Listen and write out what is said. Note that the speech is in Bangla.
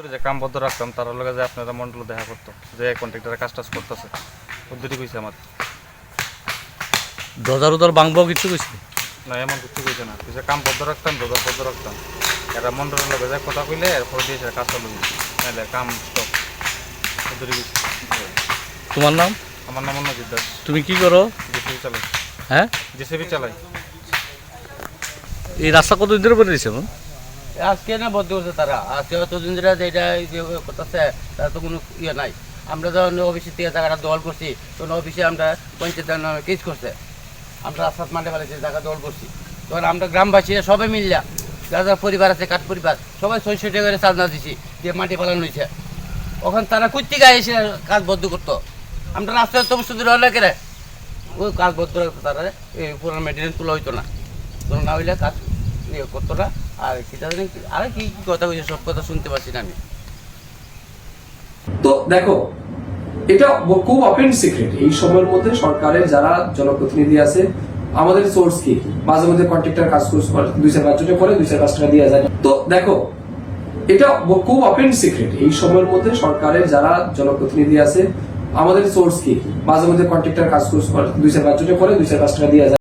করে যে কামবদ্ধ রাখতাম তার লগে যে আপনারা মন্ডল দেখা করতো যে কন্ট্রাক্টরে কাজ টাজ করতেছে। উদ্যোগী কইছে আমার। দরজার উদর ভাঙবো কিছু কইছে? না এমন কিছু কইছে না। কিছু কাম বদ্ধ রাখতাম রোজা বদ্ধ রাখতাম। এরা মন্ডলের লগে যে কথা কইলে এরপর দিয়েছে কাজ চালু। নাহলে কাম স্টপ উদ্যোগী কইছে। তোমার নাম? আমার নাম অন্য দাস। তুমি কি করো? জেসিবি চালাই। হ্যাঁ? জেসিবি চালাই। এই রাস্তা কতদিন ধরে করে দিয়েছে? আজকে না বদ্ধ করছে তারা। আজকে অতদিন ধরে যেটা যে করতেছে, তার তো কোনো ইয়ে নাই। আমরা যখন অফিসের থেকে জায়গাটা দল করছি, তখন অফিসে আমরা পঞ্চায়েতের নামে কেস করছে। আমরা রাস্তাত মাঠে ফেলেছি জায়গা দল করছি। তখন আমরা গ্রামবাসী সবাই মিললা যারা যারা পরিবার আছে, কাঠ পরিবার, সবাই ছয়শো টাকা করে চাঁদা দিছি, দিয়ে মাটি পালানো হয়েছে। ওখান তারা কুর্তি গায়ে এসে কাজ বদ্ধ করতো? আমরা রাস্তায় তো শুধু রহলে কেরে। ওই কাজ বদ্ধ তারা, এই পুরোনো মেটেরিয়াল তোলা হইতো না। তোলা না হইলে কাজ ইয়ে করতো না। জানি আর কি কি কথা কইছে সব কথা শুনতে পাচ্ছি না আমি। তো দেখো, এটা খুব ওপেন সিক্রেট এই সময়ের মধ্যে সরকারের যারা জনপ্রতিনিধি আছে, আমাদের সোর্স কি? মাঝে মধ্যে কন্ট্রাক্টর কাজ করে, দুই চার পাঁচ করে, দুই চার পাঁচ দেওয়া যায়। তো দেখো, এটা খুব সিক্রেট এই সময়ের মধ্যে সরকারের যারা জনপ্রতিনিধি আছে, আমাদের সোর্স কি? মাঝে মধ্যে কন্ট্রাক্টর কাজ দুই চার করে, দুই চার দেওয়া যায়।